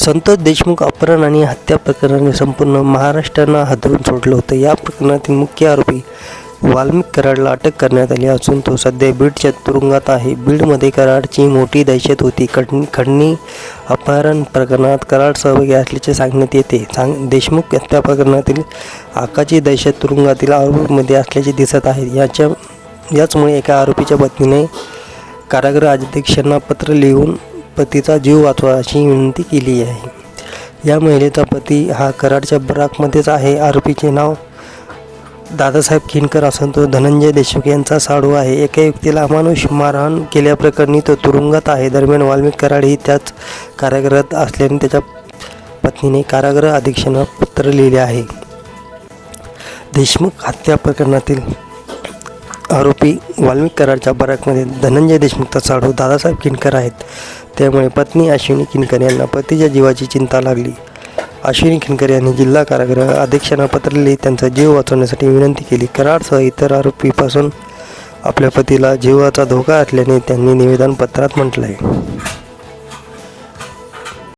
संतोष देशमुख अपहरण आणि हत्या प्रकरणाने संपूर्ण महाराष्ट्रानं हादरून सोडलं होतं. या प्रकरणातील मुख्य आरोपी वाल्मिक कराडला अटक करण्यात आली असून तो सध्या बीडच्या तुरुंगात आहे. बीडमध्ये कराडची मोठी दहशत होती. खडणी खडणी अपहरण प्रकरणात कराड सहभागी असल्याचे सांगण्यात येते. सांग देशमुख हत्या प्रकरणातील आकाची दहशत तुरुंगातील आरोपीमध्ये असल्याचे दिसत आहे. याच्या याचमुळे एका आरोपीच्या पत्नीने कारागृह अध्यक्षांना पत्र लिहून पतीचा जीव वाचवा अशी विनंती केली आहे. या महिलेचा पती हा कराडच्या बराकमध्येच आहे. आरोपीचे नाव दादासाहेब खिनकर असून तो धनंजय देशमुख यांचा साडू आहे. एका व्यक्तीला अमानुष मारहाण केल्याप्रकरणी तो तुरुंगात आहे. दरम्यान वाल्मिक कराड ही त्याच कारागृहात असल्याने त्याच्या पत्नीने कारागृह अधीक्षांना पत्र लिहिले आहे. देशमुख हत्या प्रकरणातील आरोपी वाल्मिक कराडच्या बराकमध्ये धनंजय देशमुखचा साडू दादासाहेब किनकर आहेत. त्यामुळे पत्नी अश्विनी किनकर यांना पतीच्या जीवाची चिंता लागली. अश्विनी किनकर यांनी जिल्हा कारागृह अध्यक्षांना पत्र लिहित त्यांचा जीव वाचवण्यासाठी विनंती केली. कराडसह इतर आरोपीपासून आपल्या पतीला जीवाचा धोका असल्याने त्यांनी निवेदनपत्रात म्हटलं आहे